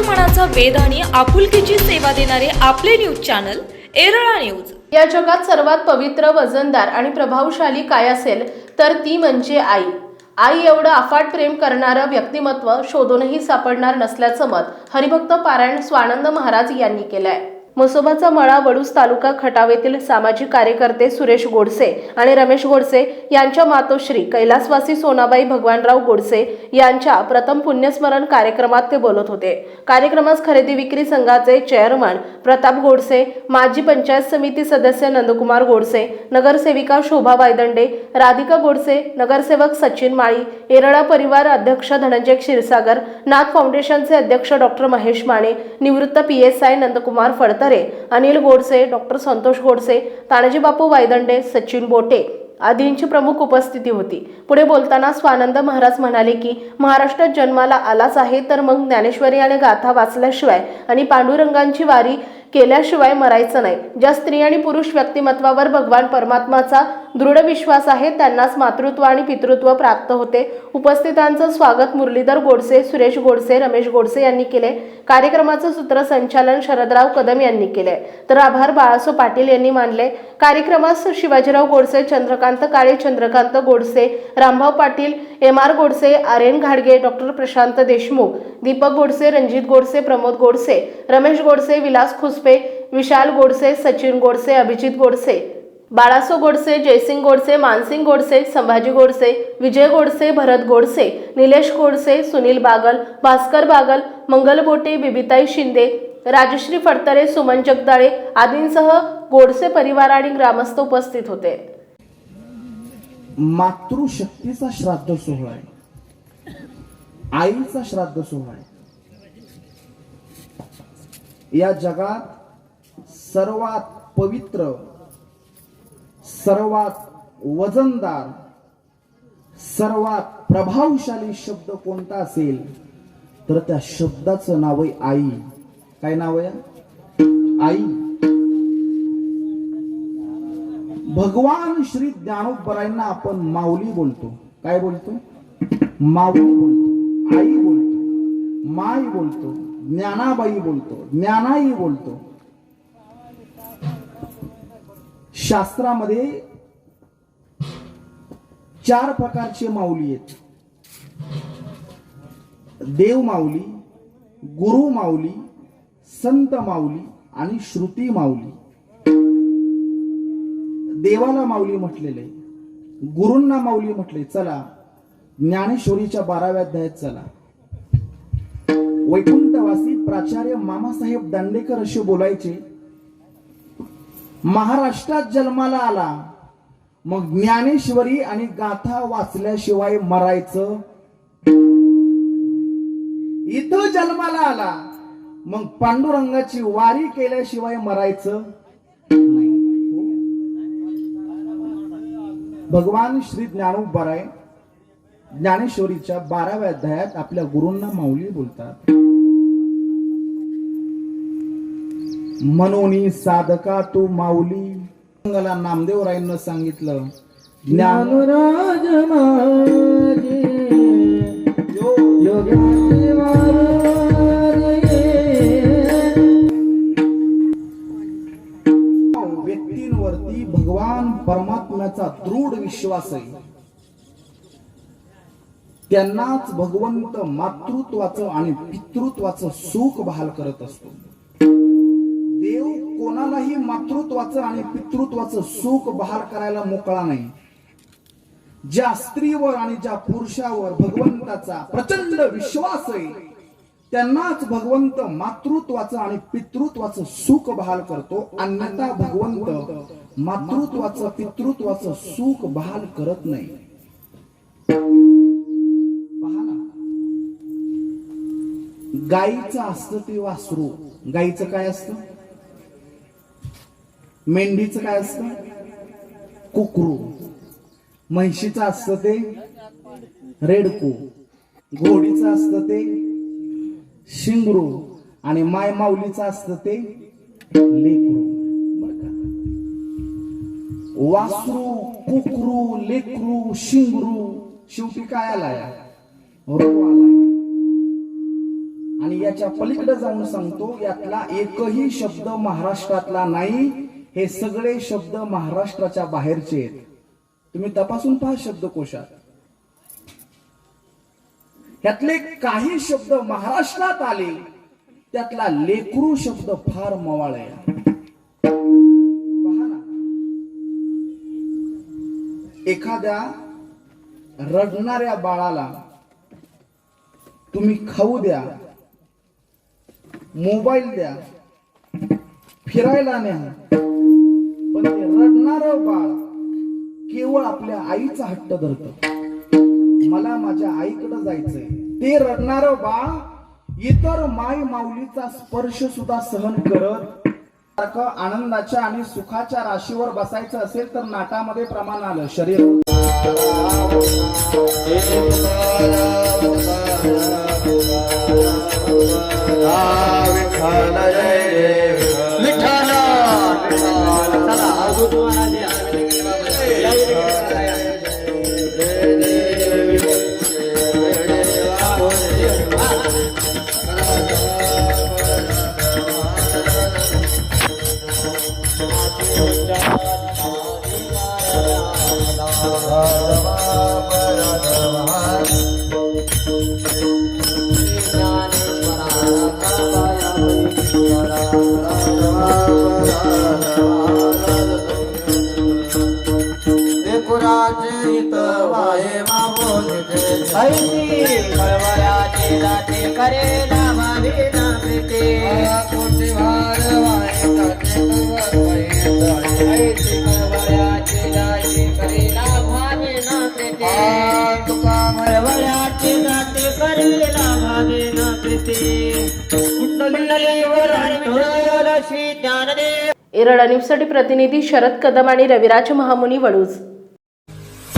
मनाचा वेद आणि आपुलकीची सेवा देणारे आपले न्यूज चॅनल एरळा न्यूज. या जगात सर्वात पवित्र वजनदार आणि प्रभावशाली काय असेल तर ती म्हणजे आई. आई एवढं अफाट प्रेम करणारं व्यक्तिमत्व शोधूनही सापडणार नसल्याचं मत हरिभक्त पारायण स्वानंद महाराज यांनी केलंय. म्हसोबाचा मळा वडूस तालुका खटाव येथील सामाजिक कार्यकर्ते सुरेश गोडसे आणि रमेश गोडसे यांच्या मातोश्री कैलासवासी सोनाबाई भगवानराव गोडसे यांच्या प्रथम पुण्यस्मरण कार्यक्रमात ते बोलत होते. कार्यक्रमास खरेदी विक्री संघाचे चेअरमन प्रताप गोडसे माजी पंचायत समिती सदस्य नंदकुमार गोडसे नगरसेविका शोभा वायदंडे राधिका गोडसे नगरसेवक सचिन माळी एरळा परिवार अध्यक्ष धनंजय क्षीरसागर नाथ फाउंडेशनचे अध्यक्ष डॉक्टर महेश माने निवृत्त P S I Nandkumar Phadtare Anil Godse doctor Santosh Godse Tanaji Bapu Wayadande Sachin Bote आदींची प्रमुख उपस्थिती होती. पुढे बोलताना स्वानंद महाराज म्हणाले की महाराष्ट्रात जन्माला आलाच आहे तर मग ज्ञानेश्वरी आणि गाथा वाचल्याशिवाय आणि पांडुरंगांची वारी केल्याशिवाय मरायचं नाही. ज्या स्त्री आणि पुरुष व्यक्तिमत्वावर भगवान परमात्माचा दृढ विश्वास आहे त्यांनाच मातृत्व आणि पितृत्व प्राप्त होते. उपस्थितांचं स्वागत मुरलीधर गोडसे सुरेश गोडसे रमेश गोडसे यांनी केले. कार्यक्रमाचं सूत्रसंचालन शरदराव कदम यांनी केले. तर आभार बाळासो पाटील यांनी मानले. कार्यक्रमास Shivajirao Godse Chandrakant Kale Chandrakant Godse Rambhau Patil M R Godse R N घाडगे डॉक्टर प्रशांत देशमुख दीपक गोडसे रणजित गोडसे प्रमोद गोडसे रमेश गोडसे विलास खुस खुसपे विशाल गोडसे सचिन गोडसे अभिजित गोडसे बाळासो गोडसे जयसिंग गोडसे मानसिंग गोडसे संभाजी गोडसे विजय गोडसे भरत गोडसे निलेश गोडसे सुनील बागल भास्कर बागल मंगल बोटे बिबिताई शिंदे राजश्री फडतरे सुमन जगदाळे आदींसह गोडसे परिवार आणि ग्रामस्थ उपस्थित होते. मातृशक्तीचा श्राद्ध सोहळा आहे. आईचा श्राद्ध सोहळा आहे. या जगात सर्वात पवित्र सर्वात वजनदार सर्वात प्रभावशाली शब्द कोणता असेल? तर त्या शब्दाचं नाव आहे आई. काय नाव आहे? आई. भगवान श्री ज्ञानोबरायांना आपण माऊली बोलतो. काय बोलतो? माऊली बोलतो. आई बोलतो. माई बोलतो. ज्ञानाबाई बोलतो. ज्ञानाई बोलतो. शास्त्रामध्ये चार प्रकारचे माऊली आहेत. देव माऊली गुरु माऊली संत माऊली आणि श्रुती माऊली. देवाला माऊली म्हटलेले गुरूंना माऊली म्हटले चला ज्ञानेश्वरीच्या बाराव्या अध्यायात चला. वैकुंठवासी प्राचार्य मामासाहेब दांडेकर असे बोलायचे महाराष्ट्रात जन्माला आला. मग ज्ञानेश्वरी आणि गाथा वाचल्याशिवाय मरायचं? इथं जन्माला आला. मग पांडुरंगाची वारी केल्याशिवाय मरायचं? भगवान श्री ज्ञानोबराय ज्ञानेश्वरीच्या बाराव्या अध्यायात आपल्या गुरूंना माऊली बोलतात. मनोनी साधका तू माऊली. मंगला नामदेवरायांना सांगितलं ज्ञान ज्ञानराज. व्यक्तींवरती भगवान परमात्म्याचा दृढ विश्वास आहे. त्यांनाच भगवंत मातृत्वाचं आणि पितृत्वाचं सुख बहाल करत असतो. कोणालाही मातृत्वाचं आणि पितृत्वाचं सुख बहार करायला मोकळा नाही. ज्या स्त्रीवर आणि ज्या पुरुषावर भगवंताचा प्रचंड विश्वास आहे त्यांनाच भगवंत मातृत्वाचं आणि पितृत्वाचं सुख बहाल करतो. अन्यथा भगवंत मातृत्वाचं पितृत्वाचं सुख बहाल करत नाही. गाईचं असतं ते वासरू? गाईचं काय असतं? मेंढीचं काय असतं? कुकरू. म्हैशीचं असतं ते रेडकू. घोडीचं असतं ते शिंगरू. आणि माय माऊलीचं असतं ते लेकरू. वासरू कुकरू लेकरू शिंगरू शेवटी काय आलाय? रोग आलाय. आणि याच्या पलीकडे जाऊन सांगतो यातला एकही शब्द महाराष्ट्रातला नाही हे सगळे शब्द महाराष्ट्राच्या बाहेरचे आहेत. तुम्ही तपासून पहा शब्दकोशात. ह्यातले काही शब्द महाराष्ट्रात आले त्यातला लेकरू शब्द फार मवाळ आहे. पहा ना. एखाद्या रडणाऱ्या बाळाला तुम्ही खाऊ द्या मोबाईल द्या फिरायला न्या पण ते रडणार बाळ केवळ आपल्या आईचा हट्ट धरत. मला माझ्या आईकडे जायचंय. ते रडणार बाळ इतर माय माऊलीचा स्पर्श सुद्धा सहन करत सारखं आनंदाच्या आणि सुखाच्या राशीवर बसायचं असेल तर नाटामध्ये प्रमाण आलं शरीर. कुराचे हित वाहे मागोनिते ऐसी कळवळ्याचे जाते करे नामावी नामृते कोटी वार वाहे जाते ऐसी कळवळ्याचे जाते करे नामावी तुका कळवळ्याचे जाते करे नामावी नामृते कुंडलीवर आणि एरळा न्यूजसाठी प्रतिनिधी शरद कदम आणि रविराज महामुनी वडूज.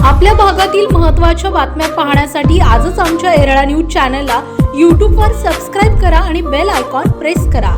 आपल्या भागातील महत्त्वाच्या बातम्या पाहण्यासाठी आजच आमच्या एरळा न्यूज चॅनलला यूट्यूबवर सबस्क्राईब करा आणि बेल आयकॉन प्रेस करा.